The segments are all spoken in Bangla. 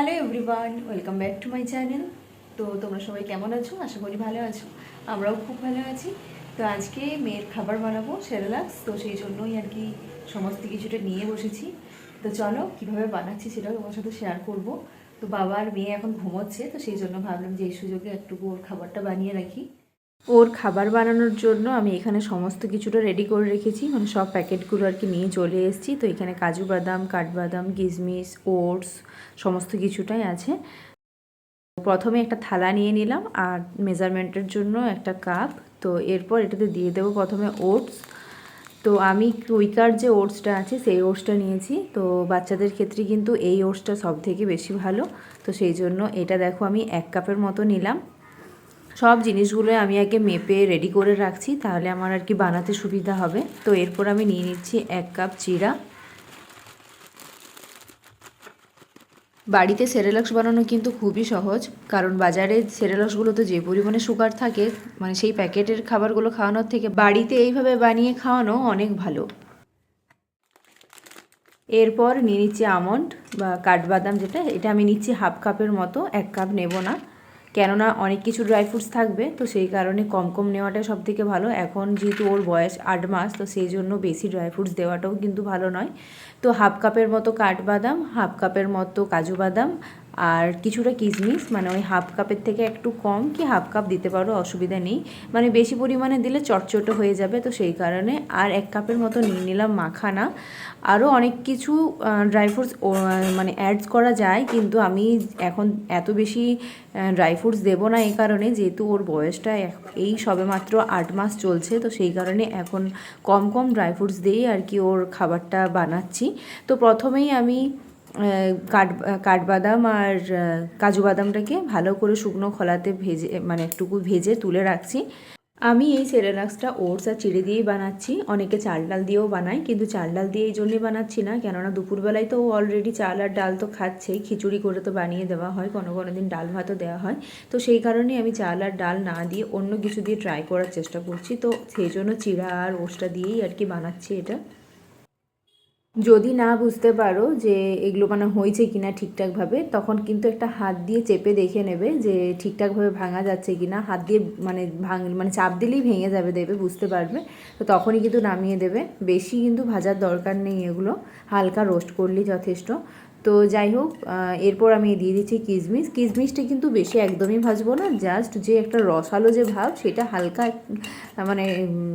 Hello everyone welcome back to my channel তো তোমরা সবাই কেমন আছো? আশা করি ভালো আছো। আমরাও খুব ভালো আছি। তো আজকে মেয়ের খাবার বানাবো সেরেলাক্স তো সেই জন্যই আর কি সমস্ত কিছুটা নিয়ে বসেছি। তো চলো, কীভাবে বানাচ্ছি সেটাও তোমার সাথে শেয়ার করব। তো বাবা আর মেয়ে এখন ঘুমোচ্ছে, তো সেই জন্য ভাবলাম যে এই সুযোগে একটু ওর খাবারটা বানিয়ে রাখি। ওর খাবার বানানোর জন্য আমি এখানে সমস্ত কিছুটা রেডি করে রেখেছি। মানে সব প্যাকেটগুলো আর কি নিয়ে চলে এসেছি। তো এখানে কাজু বাদাম, কাঠবাদাম, কিশমিশ, ওটস সমস্ত কিছুটাই আছে। প্রথমে একটা থালা নিয়ে নিলাম আর মেজারমেন্টের জন্য একটা কাপ। তো এরপর এটাতে দিয়ে দেবো প্রথমে ওটস। তো আমি কুইকার যে ওটসটা আছে, সেই ওটসটা নিয়েছি। তো বাচ্চাদের ক্ষেত্রে কিন্তু এই ওটসটা সব থেকে বেশি ভালো। তো সেই জন্য এটা দেখো আমি এক কাপের মতো নিলাম। সব জিনিসগুলো আমি আগে মেপে রেডি করে রাখছি, তাহলে আমার আর কি বানাতে সুবিধা হবে। তো এরপর আমি নিয়ে নিচ্ছি এক কাপ চিরা বাড়িতে সেরেলাক্স বানানো কিন্তু খুবই সহজ, কারণ বাজারে সেরেলাক্সগুলোতে যে পরিমাণে সুগার থাকে মানে সেই প্যাকেটের খাবারগুলো খাওয়ানোর থেকে বাড়িতে এইভাবে বানিয়ে খাওয়ানো অনেক ভালো। এরপর নিয়ে নিচ্ছি আমন্ড বা কাঠবাদাম যেটা, এটা আমি নিচ্ছি হাফ কাপের মতো, এক কাপ নেব না। কেননা অনেক কিছু ড্রাই ফ্রুটস থাকবে, তো সেই কারণে কম কম নেওয়াটা সব থেকে ভালো। এখন যেহেতু ওর বয়স আট মাস, তো সেই জন্য বেশি ড্রাই ফ্রুটস দেওয়াটাও কিন্তু ভালো নয়। তো হাফ কাপের মতো কাঠবাদাম হাফ কাপের মতো কাজু বাদাম আর কিছুটা কিশমিশ মানে ওই হাফ কাপের থেকে একটু কম কি হাফ কাপ দিতে পারো, অসুবিধা নেই। মানে বেশি পরিমাণে দিলে চটচটো হয়ে যাবে, তো সেই কারণে। আর এক কাপের মতো নিয়ে নিলাম মাখানা। আরও অনেক কিছু ড্রাই ফ্রুটস মানে অ্যাডস করা যায়, কিন্তু আমি এখন এত বেশি ড্রাই ফ্রুটস দেবো না এই কারণে, যেহেতু ওর বয়সটা এই সবেমাত্র আট মাস চলছে, তো সেই কারণে এখন কম কম ড্রাই ফ্রুটস দিয়েই আর কি ওর খাবারটা বানাচ্ছি। তো প্রথমেই আমি কাঠ কাঠবাদাম আর কাজু বাদামটাকে ভালো করে শুকনো খোলাতে ভেজে মানে একটুকু ভেজে তুলে রাখছি। আমি এই সেরেলাক্সটা ওটস আর চিড়ে দিয়েই বানাচ্ছি। অনেকে চাল ডাল দিয়েও বানায়, কিন্তু চাল ডাল দিয়ে এই জন্যই বানাচ্ছি না, কেননা দুপুরবেলায় তো অলরেডি চাল আর ডাল তো খাচ্ছেই খিচুড়ি করে তো বানিয়ে দেওয়া হয়, কোনো কোনো দিন ডাল ভাতও দেওয়া হয়। তো সেই কারণেই আমি চাল আর ডাল না দিয়ে অন্য কিছু দিয়ে ট্রাই করার চেষ্টা করছি। তো সেই জন্য চিড়া আর ওটসটা দিয়েই আর কি বানাচ্ছি এটা। যদি না বুঝতে পারো যে এগুলো মানে হয়েছে কি না ঠিকঠাকভাবে, তখন কিন্তু একটা হাত দিয়ে চেপে দেখে নেবে যে ঠিকঠাকভাবে ভাঙা যাচ্ছে কি না হাত দিয়ে মানে ভাঙ মানে চাপ দিলেই ভেঙে যাবে দেবে, বুঝতে পারবে? তো তখনই কিন্তু নামিয়ে দেবে। বেশি কিন্তু ভাজার দরকার নেই এগুলো। হালকা রোস্ট করলেই যথেষ্ট। তো যাই হোক এরপর আমি দিয়ে দিচ্ছি কিশমিশ। কিশমিশটা কিন্তু বেশি একদমই ভাজবো না জাস্ট যে একটা রসালো যে ভাব, সেটা হালকা মানে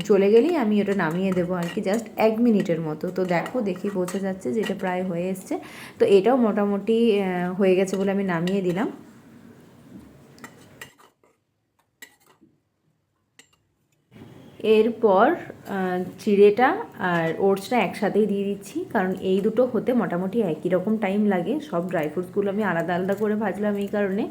চলে গেলেই আমি ওটা নামিয়ে দেবো আর কি জাস্ট এক মিনিটের মতো। তো দেখো, দেখি বোঝা যাচ্ছে যেটা প্রায় হয়ে এসছে। তো এটাও মোটামুটি হয়ে গেছে বলে আমি নামিয়ে দিলাম। এরপর চিড়েটা আর ওটসটা একসাথেই দিয়ে দিচ্ছি। কারণ এই দুটো হতে মোটামুটি একই রকম টাইম লাগে। সব ড্রাই ফ্রুটসগুলো আমি আলাদা আলাদা করে ভাজলাম এই কারণে।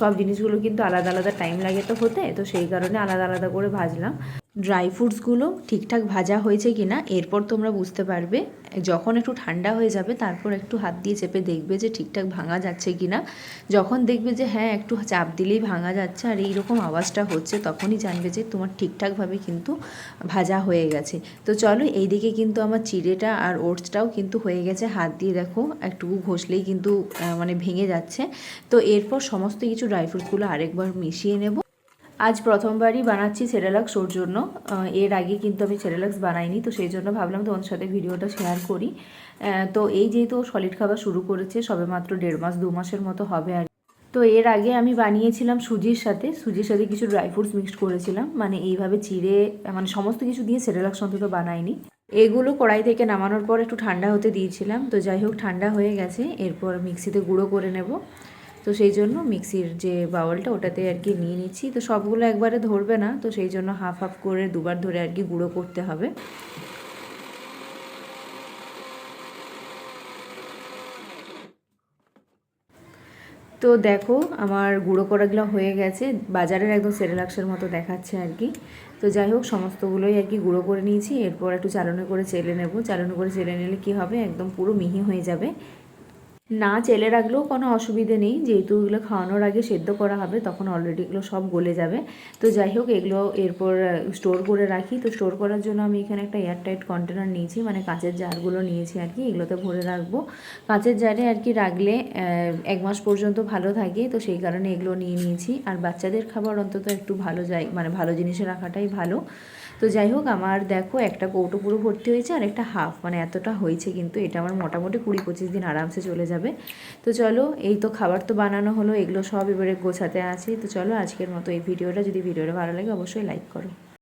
সব জিনিসগুলো কিন্তু আলাদা আলাদা টাইম লাগে তো হতে। তো সেই কারণে আলাদা আলাদা করে ভাজলাম। ড্রাই ফ্রুটসগুলো ঠিকঠাক ভাজা হয়েছে কি না এরপর তোমরা বুঝতে পারবে। যখন একটু ঠান্ডা হয়ে যাবে, তারপর একটু হাত দিয়ে চেপে দেখবে যে ঠিকঠাক ভাঙা যাচ্ছে কি না যখন দেখবে যে হ্যাঁ একটু চাপ দিলেই ভাঙা যাচ্ছে আর এইরকম আওয়াজটা হচ্ছে, তখনই জানবে যে তোমার ঠিকঠাকভাবে কিন্তু ভাজা হয়ে গেছে। তো চলো, এইদিকে কিন্তু আমার চিড়েটা আর ওটসটাও কিন্তু হয়ে গেছে। হাত দিয়ে দেখো, একটুকু ঘষলেই কিন্তু মানে ভেঙে যাচ্ছে। তো এরপর সমস্ত কিছু ড্রাই ফ্রুটসগুলো আরেকবার মিশিয়ে নেব। আজ প্রথমবারই বানাচ্ছি সেরেলাক্স ওর জন্য এর আগে কিন্তু আমি সেরেলাক্স বানাইনি, তো সেই জন্য ভাবলাম তোমার সাথে ভিডিওটা শেয়ার করি। তো এই যেহেতু সলিড খাবার শুরু করেছে, সবে মাত্র দেড় মাস, দু মাসের মতো হবে আর তো এর আগে আমি বানিয়েছিলাম সুজির সাথে। সুজির সাথে কিছু ড্রাই ফ্রুটস মিক্সড করেছিলাম। মানে এইভাবে চিড়ে মানে সমস্ত কিছু দিয়ে সেরেলাক্স অন্তত বানাইনি। এগুলো কড়াই থেকে নামানোর পর একটু ঠান্ডা হতে দিয়েছিলাম। তো যাই হোক, ঠান্ডা হয়ে গেছে। এরপর মিক্সিতে গুঁড়ো করে নেব। তো সেই জন্য মিক্সির যে বাউলটা ওটাতে আর কি নিয়ে নিচ্ছি। তো সবগুলো একবারে ধরবে না, তো সেই জন্য হাফ হাফ করে দুবার ধরে আর কি গুঁড়ো করতে হবে। তো দেখো আমার গুঁড়ো করাগুলো হয়ে গেছে, বাজারের একদম সেরেলাক্সের মতো দেখাচ্ছে আর কি। তো যাই হোক, সমস্তগুলোই আর কি গুঁড়ো করে নিয়েছি, এরপর একটু চালনে করে চেলে নেব। চালনে করে চেলে নিলে কি হবে? একদম পুরো মিহি হয়ে যাবে। না চেলে রাখলেও কোনো অসুবিধে নেই। যেহেতু এগুলো খাওয়ানোর আগে সেদ্ধ করা হবে, তখন অলরেডি এগুলো সব গলে যাবে। তো যাই হোক, এগুলো এরপর স্টোর করে রাখি। তো স্টোর করার জন্য আমি এখানে একটা এয়ারটাইট কন্টেনার নিয়েছি। মানে কাঁচের জারগুলো নিয়েছি আর কি, এগুলোতে ভরে রাখব। কাঁচের জারে আর কি রাখলে এক মাস পর্যন্ত ভালো থাকে। তো সেই কারণে এগুলো নিয়ে নিয়েছি। আর বাচ্চাদের খাবার অন্তত একটু ভালো যায় মানে ভালো জিনিসে রাখাটাই ভালো। তো যাই হোক, আমার দেখো একটা কৌটো পুরো ভর্তি হয়েছে আর একটা হাফ মানে এতটা হয়েছে কিন্তু এটা আমার মোটামুটি কুড়ি পঁচিশ দিন আরামসে চলে যাবে। তো চলো, এই তো খাবার তো বানানো হলো, এগুলো সব এবারে গোছাতে আছে। তো চলো, আজকের মতো এই ভিডিওটা, যদি ভিডিওটা ভালো লাগে অবশ্যই লাইক করো।